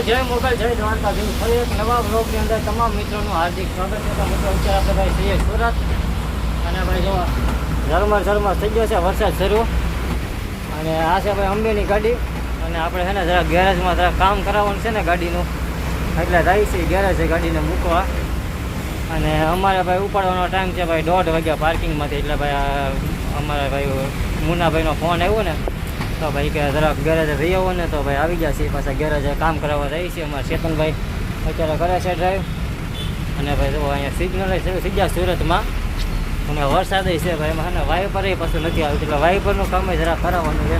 જય મોગલ, જય દ્વારકા જેવું ફરી એક નવા બ્લોગની અંદર તમામ મિત્રોનું હાર્દિક સ્વાગત છે. મિત્રો, અત્યારે આપણે ભાઈ છીએ સુરત. અને ભાઈ જો, ઝરમર ઝરમર થઈ ગયો છે, વરસાદ શરૂ. અને આ છે ભાઈ અંબેની ગાડી. અને આપણે છે ને જરા ગેરેજમાં જરા કામ કરાવવાનું છે ને ગાડીનું. એટલે જાય છે ગેરેજ ગાડીને મૂકવા. અને અમારે ભાઈ ઉપાડવાનો ટાઈમ છે ભાઈ દોઢ વાગ્યા પાર્કિંગમાંથી એટલે ભાઈ અમારા ભાઈ મુનાભાઈનો ફોન આવ્યો ને. તો ભાઈ કે જરાક ગેરેજે જઈ આવો ને તો ભાઈ આવી ગયા છે પાછા ગેરેજે કામ કરાવવા રહી છીએ અમારા ચેતનભાઈ. અત્યારે કરે છે ડ્રાઈવ અને ભાઈ જો અહીંયા સિગ્નલ થઈ ગયા સુરતમાં. અને વરસાદ છે ભાઈ, એમાં છે ને વાઇપર પાછું નથી આવતું એટલે વાઇપરનું કામ જરા કરાવવાનું છે.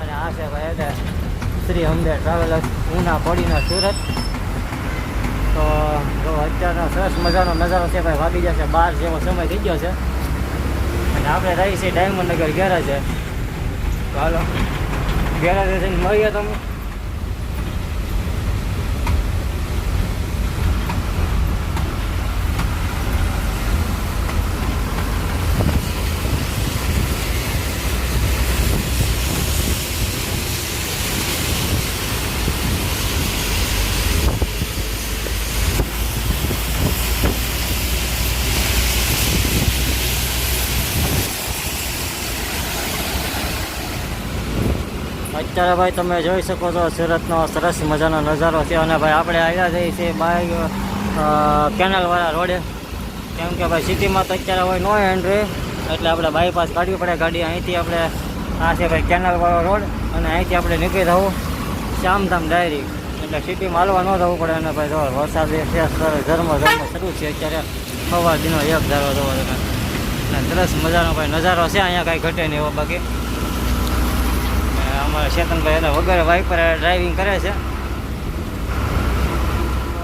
અને આ છે ભાઈ એટલે શ્રી અમદે ટ્રાવેલર્સ ઉના પડીના સુરત. તો જો અત્યારનો સરસ મજાનો નજારો છે ભાઈ, વાગી જશે બાર જેવો સમય થઈ ગયો છે. અને આપણે રહી છીએ ડાયમંડ નગર ગેરેજે તો હાલો. ગેરેજે જઈને મળીએ તમે. અત્યારે ભાઈ તમે જોઈ શકો છો સુરતનો સરસ મજાનો નજારો છે. અને ભાઈ આપણે આવ્યા જઈએ છીએ બાય કેનલવાળા રોડે. કેમ કે ભાઈ સિટીમાં તો અત્યારે હોય નો એન્ટ્રી એટલે આપણે બાયપાસ કાઢવી પડે ગાડી. અહીંથી આપણે, આ છે ભાઈ કેનલવાળો રોડ અને અહીંથી આપણે નીકળી જવું. શામધામ ડાયરી. એટલે સિટીમાં હાલવા ન જવું પડે. અને ભાઈ જો, વરસાદ છે ઝરમો ઝરમો શરૂ છે. અત્યારે સવાર દીનો એક ધારો જોવો અને સરસ મજાનો ભાઈ નજારો છે. અહીંયા કાંઈ ઘટે નહીં એવો બાકી. અમારા ચેતનભાઈ એટલે વગર વાઇપર ડ્રાઇવિંગ કરે છે.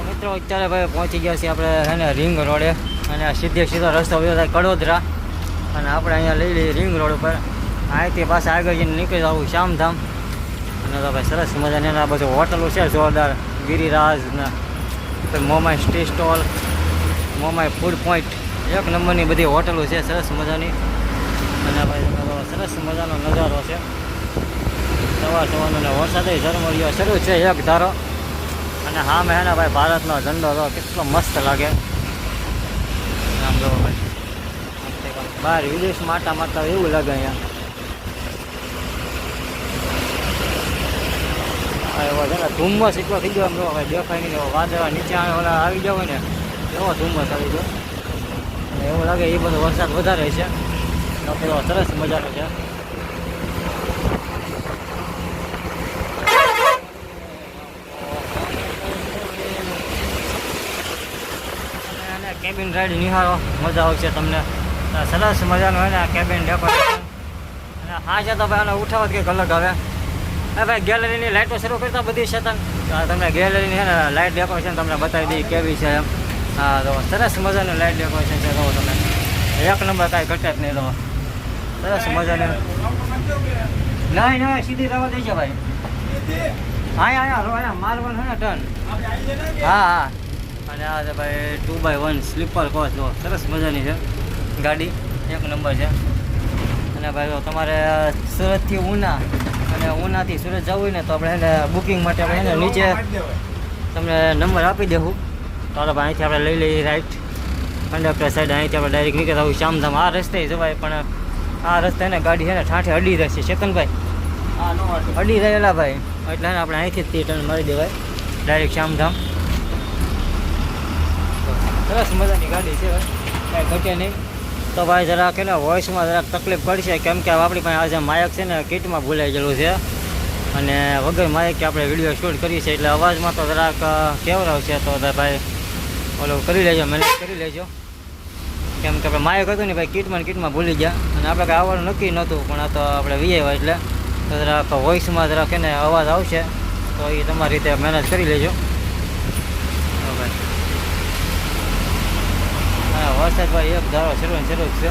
મિત્રો, અત્યારે ભાઈ પહોંચી ગયા છીએ આપણે એને રિંગ રોડે અને સીધે સીધો રસ્તો વયો થાય કડોદરા. અને આપણે અહીંયા લઈ લઈએ રિંગ રોડ ઉપર. અહીંથી પાછા આગળ જઈને નીકળી જવું શામધામ અને તો ભાઈ સરસ મજાની એના બધું હોટલો છે જોરદાર. ગિરિરાજ ને મોમાઈ સ્ટી સ્ટોલ, મોમાઈ ફૂડ પોઈન્ટ એક નંબરની બધી હોટલો છે, સરસ મજાની. અને ભાઈ, સરસ મજાનો નજારો છે. સવાર સવારનો ને વરસાદ ઝરમરિયો શરૂ છે એક ધારો. અને હા, મેં ભાઈ ભારતનો ઝંડો તો કેટલો મસ્ત લાગે. આમ જોવો ભાઈ. બહાર વિદેશમાં આટા માતા એવું લાગે અહીંયા. એવો છે ધુમ્મસ એટલો થઈ ગયો જો ભાઈ. દેખાય નહીં એવો. વાદળા નીચે ઓલા આવી જાવ ને, એવો ધુમ્મસ આવી ગયો. એવું લાગે એ બધો વરસાદ વધારે છે. તો સરસ મજાનો છે અને કેબિન રાઈડ નિહાળો. મજા આવશે તમને. સરસ મજાનું હોય ને આ કેબિન ડેકોરેશન અને હા છે તો ભાઈ આને ઉઠાવત કંઈક અલગ આવે હા ભાઈ ગેલેરીની લાઇટો શરૂ કરતા બધી છે તમને ગેલેરીની છે ને લાઇટ ડેકોરેશન તમને બતાવી દઈએ કેવી છે એમ. હા તો સરસ મજાનું લાઇટ ડેકોરેશન છે કહો તમે. એક નંબર કાંઈ ઘટે જ નહીં તો. સરસ મજાનું. નહીં નહીં સીધી રવા દેજો ભાઈ. હા હા મારવાનું છે ને ટર્ન હા હા. અને આ છે ભાઈ two by one sleeper coach જો સરસ મજાની છે. ગાડી એક નંબર છે. અને ભાઈ જો તમારે સુરતથી ઉના અને ઉનાથી સુરત જવું હોય ને તો આપણે એને બુકિંગ માટે આપણે એને નીચે તમને નંબર આપી દેવું. તો આપણે અહીંથી આપણે લઈ લઈએ રાઈટ કંડક્ટર સાઈડ અહીંથી આપણે ડાયરેક્ટ નીકળી આવું શામધામ. આ રસ્તે જવાય પણ આ રસ્તે ને ગાડી છે ને ઠાઠે અડી રહેશે. ચેતનભાઈ અડી રહેલા ભાઈ. એટલે આપણે અહીંથી જ ટર્ન મારી દેવાય. ડાયરેક્ટ શ્યામધામ સરસ મજાની ગાડી છે, કાંઈ ઘટે નહીં. તો ભાઈ જરાક એને વોઇસમાં જરાક તકલીફ પડશે, કેમ કે આપણી પાસે આજે માયક છે ને કીટમાં ભૂલાઈ ગયેલું છે. અને વગર માયક આપણે વીડિયો શૂટ કરીએ છીએ, એટલે અવાજમાં તો જરાક કેવરાવશે તો ભાઈ, ઓલું કરી લેજો મેનેજ કરી લેજો. કેમ કે આપણે માયક હતું ને ભાઈ કીટમાં કીટમાં ભૂલી ગયા. અને આપણે કાંઈ આવવાનું નક્કી નહોતું, પણ આ તો આપણે વી આવ્યા એટલે. તો જરાક વોઇસમાં જરાક એને અવાજ આવશે, તો એ તમારી રીતે મેનેજ કરી લેજો તો ભાઈ હા વરસાદ ભાઈ એક ધારો શરૂ જ છે.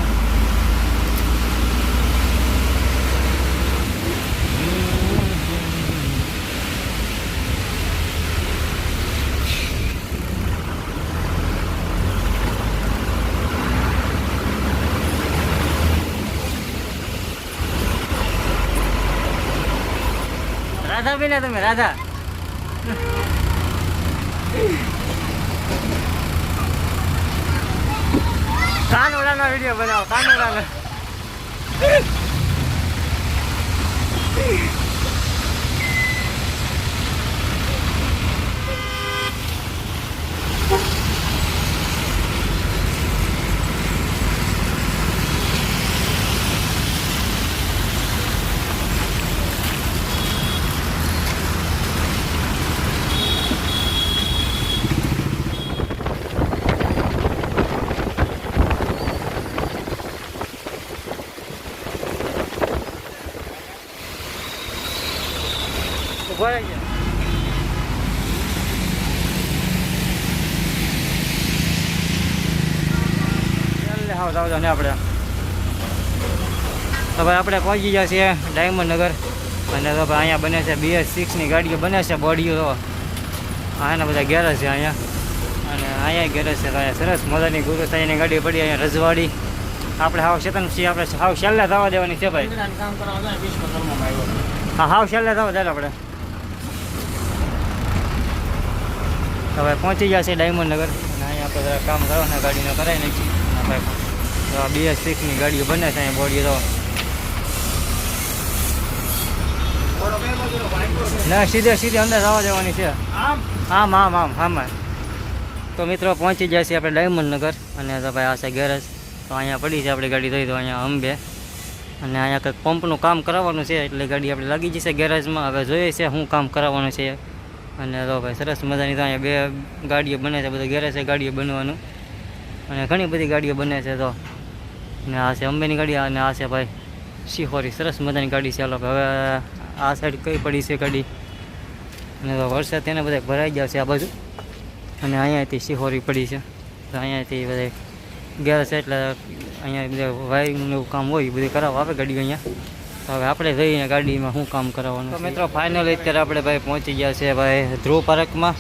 રાધા પીને તમે રાધા. કાનુડાનો વીડિયો બનાવો કાનુડાનો ઊભો રહી જા. ને આપણે. તો ભાઈ આપણે પહોંચી ગયા છીએ ડાયમંડ નગર. અને તો ભાઈ અહીંયા બને છે બીએસ સિક્સની ગાડીઓ બને છે બોડીઓ તો. આના બધા ગેરેજ છે અહીંયા. અને અહીંયા ગેરેજ છે તો અહીંયા સરસ મજાની ગુરુ સાઈની ગાડી પડી અહીંયા રજવાડી. આપણે હાવ ચેતન છીએ આપણે હાવ છેલ્લે થવા દેવાની છે ભાઈ. હા હાવ છેલ્લે થવા ચાલ આપણે. હવે પહોંચી ગયા છે ડાયમંડ નગર. અને અહીંયા આપણે કામ કરવાના ગાડીને કરાવી આપણે તો આ બે સિક્સની ગાડીઓ બને છે અહીંયા બોડીએ તો. ના સીધે સીધે અંદર આવવા જવાની છે. આમ? આમ આમ આમ તો મિત્રો પહોંચી જાય છે આપણે ડાયમંડનગર અને તો ભાઈ આ છે ગેરેજ. તો અહીંયા પડી છે આપણી ગાડી થઈ તો અહીંયા અંબે અને અહીંયા કંઈક પંપનું કામ કરાવવાનું છે એટલે ગાડી આપણે લાગી જશે ગેરેજમાં. હવે જોઈએ છે શું કામ કરાવવાનું છે. અને તો ભાઈ સરસ મજાની તો અહીંયા બે ગાડીઓ બને છે બધું ગેરેજ છે ગાડીઓ બનવાનું. અને ઘણી બધી ગાડીઓ બને છે તો. અને આ છે અંબેની ગાડી અને આ છે ભાઈ શિહોરી. સરસ મજાની ગાડી છે અલગ હવે આ સાઈડ કઈ પડી છે ગાડી? અને તો વરસાદ તેને બધા ભરાઈ ગયા છે આ બાજુ. અને અહીંયાથી શિહોરી પડી છે. તો અહીંયાથી બધા ગયા છે એટલે અહીંયા બધા વાયરિંગનું એવું કામ હોય એ બધું કરાવવા આવે ગાડીઓ અહીંયા. તો હવે આપણે જઈએ ગાડીમાં શું કામ કરાવવાનું તો મિત્રો ફાઇનલ અત્યારે આપણે ભાઈ પહોંચી ગયા છે ભાઈ ધ્રુવ પાર્કમાં.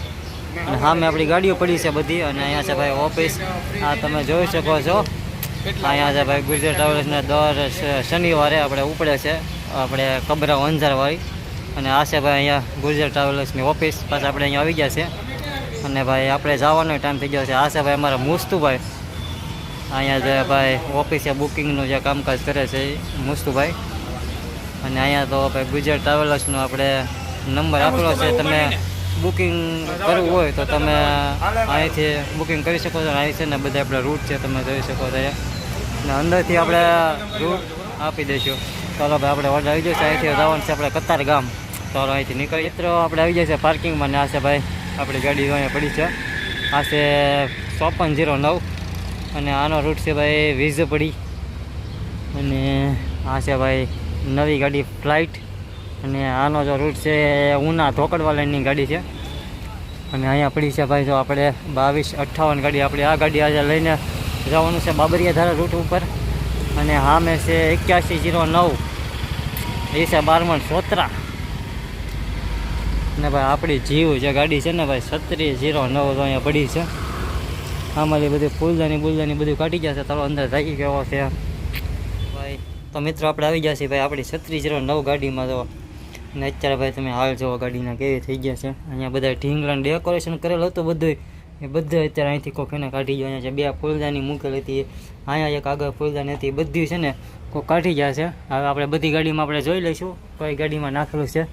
અને સામે આપણી ગાડીઓ પડી છે બધી. અને અહીંયા છે ભાઈ ઓફિસ. આ તમે જોઈ શકો છો. અહીંયા છે ભાઈ ગુજરાત ટ્રાવેલ્સને દર શનિવારે આપણે ઉપડે છે. આપણે કબરા અંજારવાળી અને આ છે ભાઈ અહીંયા ગુજરાત ટ્રાવેલ્સની ઓફિસ. પાછા આપણે અહીંયા આવી ગયા છે. અને ભાઈ આપણે જવાનો ટાઈમ થઈ ગયો છે. આ છે ભાઈ અમારા મુસ્તુભાઈ. અહીંયા જે ભાઈ ઓફિસે બુકિંગનું જે કામકાજ કરે છે એ મુસ્તુભાઈ. અને અહીંયા તો ભાઈ ગુજરાત ટ્રાવેલર્સનો આપણે નંબર આપેલો છે. તમે બુકિંગ કરવું હોય તો તમે અહીંથી બુકિંગ કરી શકો છો. અહીં છે ને બધા આપણે રૂટ છે. તમે જોઈ શકો છો અને અંદરથી આપણે રૂટ આપી દઈશું. ચાલો ભાઈ, આપણે ઓર્ડર આવી જશે અહીંથી જવાનું છે આપણે કતાર ગામ. ચાલો અહીંથી નીકળી મિત્રો, આપણે આવી જશે પાર્કિંગમાં ને આ છે ભાઈ, આપણી ગાડી અહીંયા પડી છે. આ છે ચોપન જીરો નવ અને આનો રૂટ છે ભાઈ વીજ પડી અને આ છે ભાઈ નવી ગાડી ફ્લાઇટ. અને આનો જો રૂટ છે ઉના ધોકડવાલાની ગાડી છે. અને અહીંયા પડી છે ભાઈ જો આપણે બાવીસ અઠ્ઠાવન ગાડી. આપણે આ ગાડી આજે લઈને જવાનું છે બાબરિયા ધારા રૂટ ઉપર. અને હામે છે એક્યાસી જીરો નવ. એ છે બારમણ સોતરા. ને ભાઈ આપણી જીવ જે ગાડી છે ને ભાઈ સત્રી જીરો નવ તો અહીંયા પડી છે. આમાંથી બધી ફૂલદાની બુલદાની બધું કાઢી જશે તારો અંદર થાકી ગયો છે. ભાઈ, તો મિત્રો આપણે આવી ગયા છીએ ભાઈ આપણી છત્રીસ જીરો નવ ગાડીમાં તો. અને અત્યારે ભાઈ તમે હાલ જોવો ગાડીના કેવી થઈ ગયા છે. અહીંયા બધા ઢીંગલાને ડેકોરેશન કરેલું હતું બધું એ બધું અત્યારે અહીંથી કોક એને કાઢી જાય છે બે ફૂલદાની મૂકેલી હતી, અહીંયા એક આગળ ફૂલદાની હતી બધી છે ને કોઈ કાઢી છે. હવે આપણે બધી ગાડીમાં આપણે જોઈ લઈશું કઈ ગાડીમાં નાખેલું છે.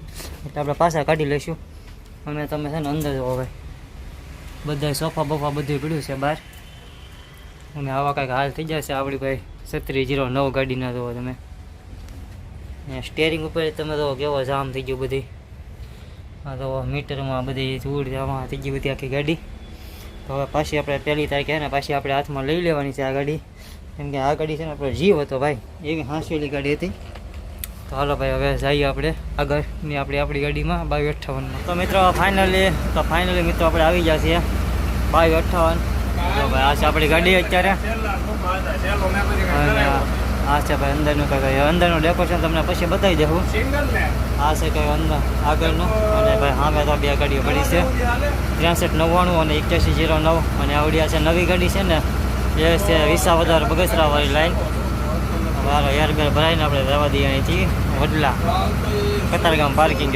એટલે આપણે પાછા કાઢી લઈશું. અને તમે છે ને અંદર જો હવે. બધા સોફા બોફા બધું પડ્યું છે બહાર. અને આવા કાંઈક હાલ થઈ જશે આપણી ભાઈ. સત્રી જીરો નવ ગાડીના જુઓ તમે. સ્ટેરિંગ ઉપર તમે તો કેવો જામ થઈ ગયો બધી. આ તો મીટરમાં બધી ધૂળ જામાં થઈ ગઈ બધી આખી ગાડી. તો હવે પાછી આપણે પહેલી તારીખે ને પાછી આપણે હાથમાં લઈ લેવાની છે આ ગાડી. કેમ કે આ ગાડી છે ને આપણો જીવ હતો ભાઈ. એવી હાંસવેલી ગાડી હતી. તો હાલો ભાઈ, હવે જઈએ આપણે આગળની આપણી આપણી ગાડીમાં બાવીસ અઠ્ઠાવનમાં. તો મિત્રો ફાઇનલી તો ફાઇનલી મિત્રો આપણે આવી ગયા છીએ. બાવીસ અઠ્ઠાવન. તો ભાઈ, આ છે આપણી ગાડી અત્યારે. આ છે ભાઈ અંદરનું કંઈક અંદરનું ડેકોરેશન તમને પછી બતાવી દેવું આ છે કંઈ અંદર, આગળનું. અને ભાઈ સામે તો બે ગાડીઓ પડી છે. ત્રેસઠ નવ્વાણું અને એક્યાસી જીરો નવ. અને આવડી છે નવી ગાડી છે ને, એ છે વિસાવદર બગસરાવાળી લાઈન વારો યારગર ભરાઈને આપણે રહેવા દઈએ અહીંથી, વડલા, કતારગામ પાર્કિંગ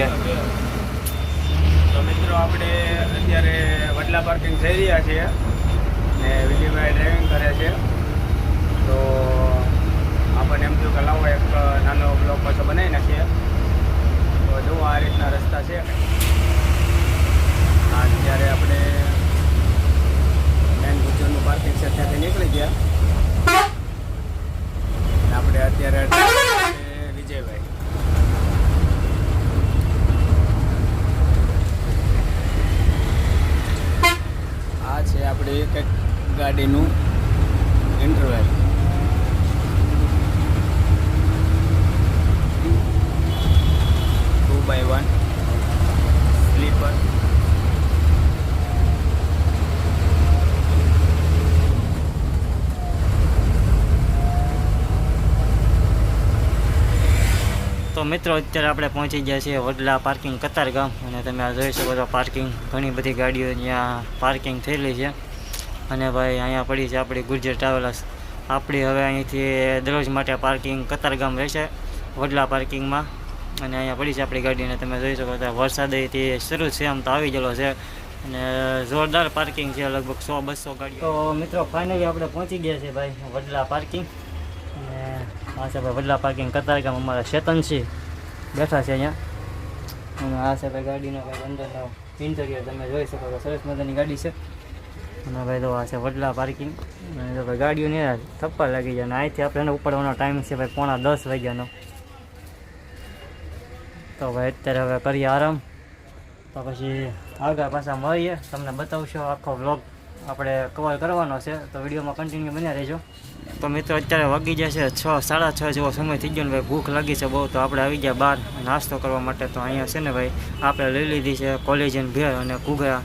તો મિત્રો આપણે અત્યારે વડલા પાર્કિંગ થઈ રહ્યા છીએ. ને વિજયભાઈ ડ્રાઇવિંગ કરે છે. તો આપણને એમ થયું કે લાવો એક નાનો બ્લોક પાછો બનાવી નાખીએ. તો જુઓ આ રીતના રસ્તા છે. અત્યારે આપણે મેન ગુજરનું પાર્કિંગ છે, ત્યાંથી નીકળી ગયા. આપણે અત્યારે વિજયભાઈ. આ છે આપણે એક એક ગાડીનું interval two by one sleeper તો મિત્રો, અત્યારે આપણે પહોંચી ગયા છીએ વડલા પાર્કિંગ કતારગામ અને તમે આ જોઈ શકો છો પાર્કિંગ ઘણી બધી ગાડીઓ ત્યાં પાર્કિંગ થયેલી છે. અને ભાઈ, અહીંયા પડી છે આપણી ગુર્જર ટ્રાવેલર્સ આપણી હવે અહીંથી દરરોજ માટે પાર્કિંગ કતારગામ રહેશે વડલા પાર્કિંગમાં અને અહીંયા પડી છે આપણી ગાડીને તમે જોઈ શકો છો વરસાદથી શરૂ છે, આમ તો આવી ગયેલો છે. અને જોરદાર પાર્કિંગ છે, લગભગ સો બસો ગાડીઓ. તો મિત્રો ફાઇનલી આપણે પહોંચી ગયા છે ભાઈ વડલા પાર્કિંગ અને હા સાહેબ વડલા પાર્કિંગ કતારગામ અમારા શેતનસિંહ બેઠા છે અહીંયા. અને આ છે ભાઈ ગાડીનો ભાઈ અંદરનો ઇન્ટિરિયર તમે જોઈ શકો છો. સરસ મજાની ગાડી છે. અને ભાઈ તો આ છે વડલા પાર્કિંગ અને તો ભાઈ ગાડીઓને થપ્પા લાગી જાય અને અહીંથી આપણે એને ઉપાડવાનો ટાઈમ છે ભાઈ પોણા દસ વાગ્યાનો. તો ભાઈ અત્યારે હવે કરીએ આરામ. તો પછી આગળ પાછા મળીએ. તમને બતાવશો આખો વ્લોગ આપણે કવર કરવાનો છે તો વિડીયોમાં કન્ટિન્યુ બન્યા રહેજો. તો મિત્રો અત્યારે વાગી જશે છ સાડા છ જેવો સમય થઈ ગયો ને ભાઈ ભૂખ લાગી છે બહુ તો આપણે આવી ગયા બહાર નાસ્તો કરવા માટે. તો અહીંયા છે ને ભાઈ આપણે લઈ લીધી છે કોલેજન ભેળ અને ઘૂઘરા.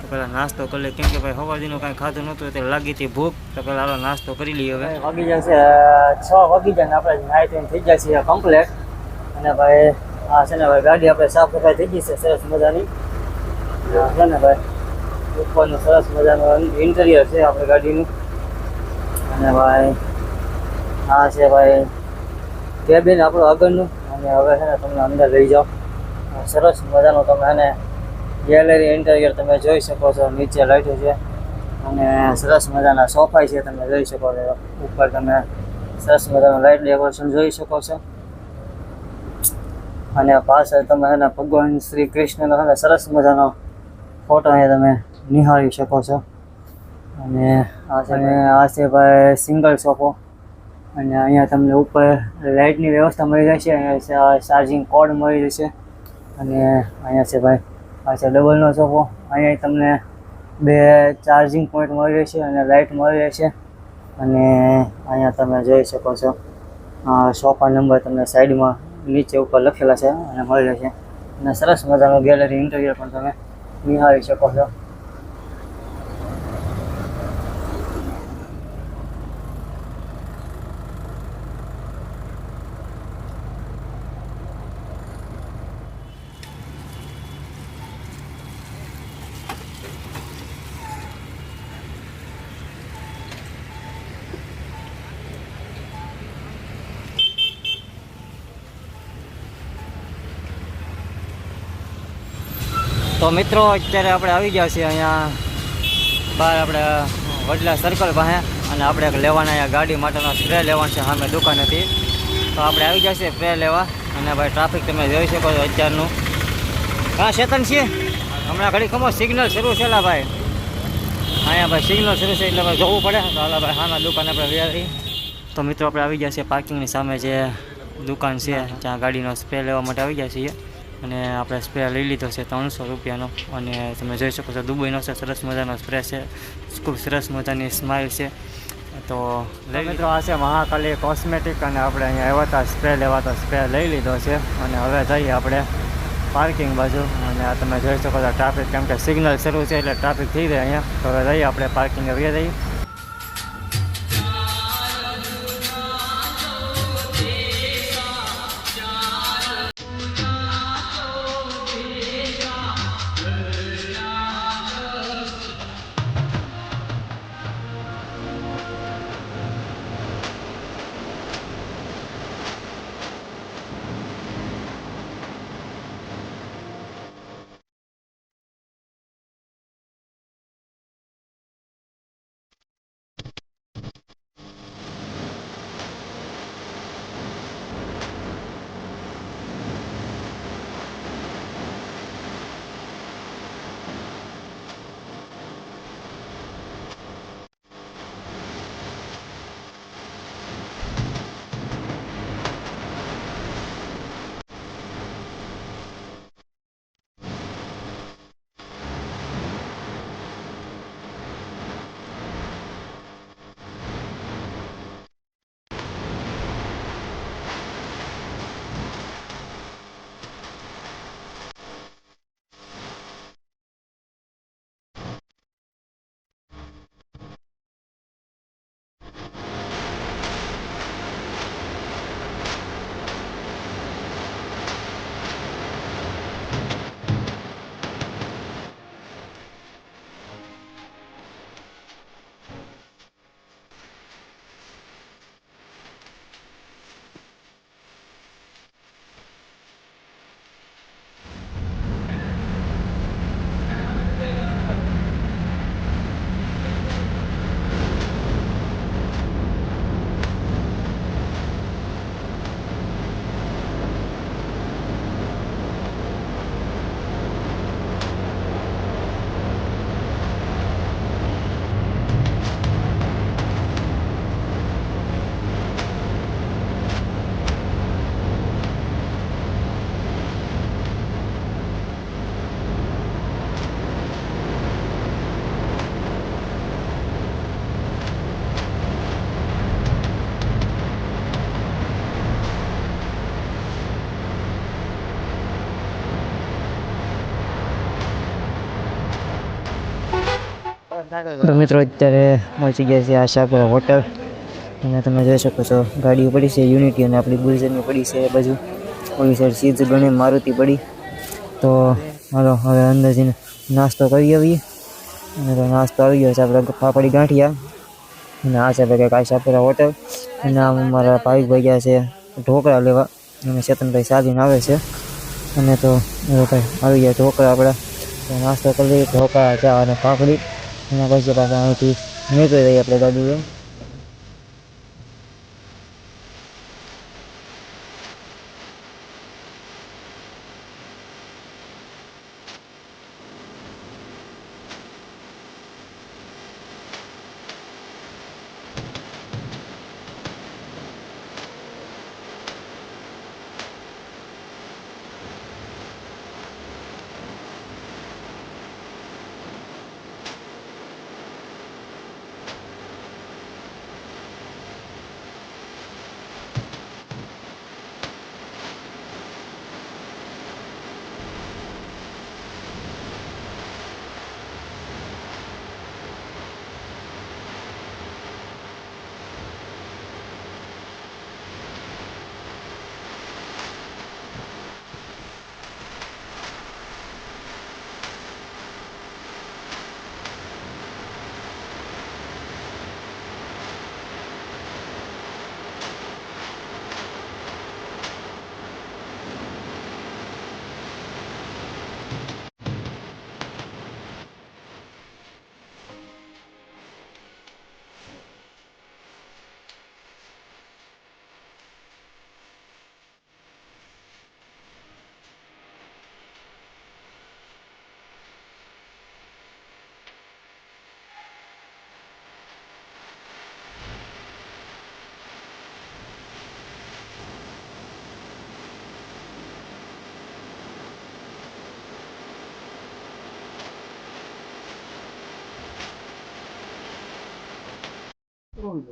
તો પહેલાં નાસ્તો કરી લઈએ. કેમ કે ભાઈ સવારથીનું કાંઈ ખાધું નહોતું એટલે લાગી હતી ભૂખ. તો પહેલાં હાલો નાસ્તો કરી લઈએ હવે. વાગી જાય છે છ વાગી જાય ને આપણે નાઈ ધોઈને થઈ જાય છે કમ્પ્લેટ અને ભાઈ આ છે ને ભાઈ ગાડી આપણે સાફ સફાઈ થઈ ગઈ છે સરસ મજાની. છે ને ભાઈ. ઉપરનું સરસ મજાનું ઇન્ટિરિયર છે આપણી ગાડીનું. અને ભાઈ, આ છે ભાઈ કેબિન આપણું આગળનું. અને હવે છે ને તમને અંદર લઈ જાઓ. સરસ મજાનું તમે એને ગેલેરી ઇન્ટિરિયર તમે જોઈ શકો છો, નીચે લાઈટો છે. અને સરસ મજાના સોફા છે તમે જોઈ શકો છો. ઉપર તમે સરસ મજાનું લાઇટ ડેકોરેશન જોઈ શકો છો. અને પાછળ તમે એને ભગવાન શ્રી કૃષ્ણનો અને સરસ મજાનો ફોટો અહીંયા તમે નિહાળી શકો છો. અને આ છે ભાઈ સિંગલ સોફો અને અહીંયા તમને ઉપર લાઇટની વ્યવસ્થા મળી જશે અહીંયા ચાર્જિંગ કોડ મળી જશે અને અહીંયા છે ભાઈ, આ ડબલનો સોફો અહીંયા તમને બે ચાર્જિંગ પોઈન્ટ મળી રહેશે અને લાઇટ મળી રહેશે. અને અહીંયા તમે જોઈ શકો છો સોફા નંબર તમને સાઈડમાં નીચે ઉપર લખેલા છે અને મળી રહેશે. અને સરસ મજાનું ગેલેરી ઇન્ટરવ્યુ પણ તમે નિહાળી શકો છો. તો મિત્રો, અત્યારે આપણે આવી ગયા છીએ અહીંયા બહાર આપણે વડલા સર્કલ પાસે અને આપણે એક લેવાના અહીંયા ગાડી માટેનો સ્પ્રે લેવાનો છે સામે દુકાન હતી. તો આપણે આવી ગયા છીએ સ્પ્રે લેવા અને ભાઈ ટ્રાફિક તમે જોઈ શકો છો અત્યારનું. હા ચેતન છીએ. હમણાં ઘડી ખમો સિગ્નલ શરૂ છે ભાઈ. અહીંયા ભાઈ સિગ્નલ શરૂ છે એટલે ભાઈ જોવું પડે. તો હાલા ભાઈ સામે દુકાન આપણે વ્યારી તો મિત્રો, આપણે આવી ગયા છીએ પાર્કિંગની સામે જે દુકાન છે, જ્યાં ગાડીનો સ્પ્રે લેવા માટે આવી ગયા છીએ. અને આપણે સ્પ્રે લઈ લીધો છે ત્રણસો રૂપિયાનો. અને તમે જોઈ શકો છો દુબઈનો છે સરસ મજાનો સ્પ્રે છે. ખૂબ સરસ મજાની સ્માઇલ છે. તો લઈ મિત્રો આ છે મહાકાલી કોસ્મેટિક અને આપણે અહીંયા આવ્યા હતા સ્પ્રે લેવા તો સ્પ્રે લઈ લીધો છે. અને હવે જઈએ આપણે પાર્કિંગ બાજુ. અને આ તમે જોઈ શકો છો ટ્રાફિક કેમ કે સિગ્નલ શરૂ છે એટલે ટ્રાફિક થઈ જાય અહીંયા. તો હવે જઈએ આપણે પાર્કિંગ આવી જઈએ. તો મિત્રો, અત્યારે પહોંચી ગયા છે આશાપુરા હોટલ. અને તમે જોઈ શકો છો ગાડીઓ પડી છે, યુનિટી અને આપણી બુલઝરની પડી છે એ બાજુ. ઓલી સાઈડ સીધ ગણે મારુતિ પડી. તો હાલો, હવે અંદર જઈને નાસ્તો કરી આવીએ. અને તો નાસ્તો આવી ગયો છે આપણે પાપડી ગાંઠિયા. અને આ છે ભાઈ આશાપુરા હોટલ. અને આમ અમારા ભાઈ ગયા છે, ઢોકળા લેવા. અને ચેતનભાઈ સાધીને આવે છે. અને તો ભાઈ આવી ગયા ઢોકળા આપણા. નાસ્તો કરી લઈએ, ઢોકળા, ચા અને પાપડી અને પછી પાછા અહીંથી નીકળી રહીએ આપણે ગાડી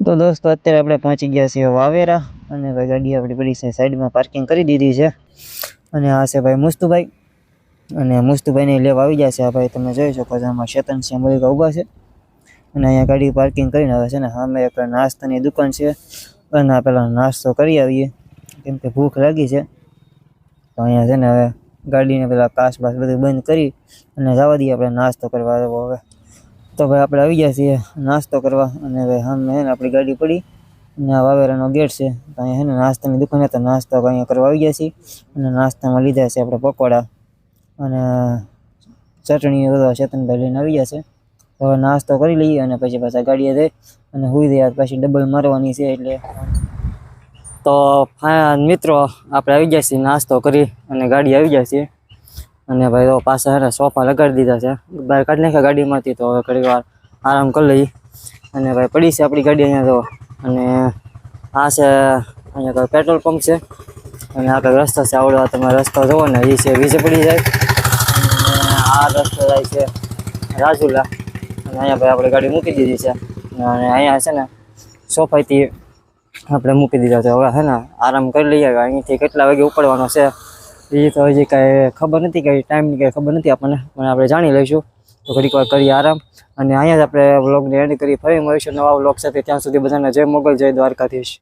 તો દોસ્તો, અત્યારે આપણે પહોંચી ગયા છીએ વાવેરા અને ભાઈ ગાડી આપણી પડી છે સાઈડમાં પાર્કિંગ કરી દીધી છે. અને આ છે ભાઈ મુસ્તુભાઈ. અને મુસ્તુભાઈને લેવા આવી ગયા છે. આ ભાઈ તમે જોઈ શકો છો, આમાં છે, મલિકા ઊભા છે. અને અહીંયા ગાડી પાર્કિંગ કરીને આવે છે ને, સામે એક નાસ્તાની દુકાન છે. અને પહેલાં નાસ્તો કરી આવીએ. કેમ કે ભૂખ લાગી છે. તો અહીંયા છે ને, હવે ગાડીને પેલા કાસ બાસ બધું બંધ કરી અને જવા દઈએ, આપણે નાસ્તો કરવા હવે. તો ભાઈ આપણે આવી ગયા છીએ નાસ્તો કરવા અને ભાઈ સામે આપણી ગાડી પડી અને વાવેરાનો ગેટ છે. તો અહીંયા છે ને નાસ્તાની દુકાન હતા. નાસ્તો અહીંયા કરવા આવી ગયા છીએ અને નાસ્તામાં લીધા છે આપણે પકોડા અને ચટણી બધા ચેતનભાઈ લઈને આવી ગયા છે. હવે નાસ્તો કરી લઈએ અને પછી પાછા ગાડીએ જઈ અને હોઈ દઈએ પછી ડબલ મારવાની છે એટલે તો મિત્રો, આપણે આવી ગયા છીએ નાસ્તો કરી અને ગાડી આવી ગયા છીએ. અને ભાઈ તો પાછા હેને સોફા લગાડી દીધા છે. બહાર કાઢી નાખ્યા ગાડીમાંથી તો હવે ઘણી વાર આરામ કરી લઈએ. અને ભાઈ પડી છે આપણી ગાડી અહીંયા તો. અને આ છે અહીંયા પેટ્રોલ પંપ છે. અને આગળ રસ્તા છે, આવડો તમે રસ્તો જુઓ ને એ છે વીજે પડી જાય. અને આ રસ્તો જાય છે રાજુલા. અને અહીંયા ભાઈ આપણે ગાડી મૂકી દીધી છે. અને અહીંયા છે ને સોફાઈથી આપણે મૂકી દીધા છે. હવે છે ને આરામ કરી લઈએ. અહીંયાથી કેટલા વાગે ઉપડવાનો છે? એ તો હજી કાંઈ ખબર નથી, કઈ ટાઈમની કાંઈ ખબર નથી આપણને. પણ આપણે જાણી લઈશું. તો ઘડીક વાર કરીએ આરામ. અને અહીંયા જ આપણે વ્લોગને એન્ડ કરી ફરી મળીશું નવા વ્લોગ સાથે. ત્યાં સુધી બધાને જય મોગલ, જય દ્વારકાધીશ.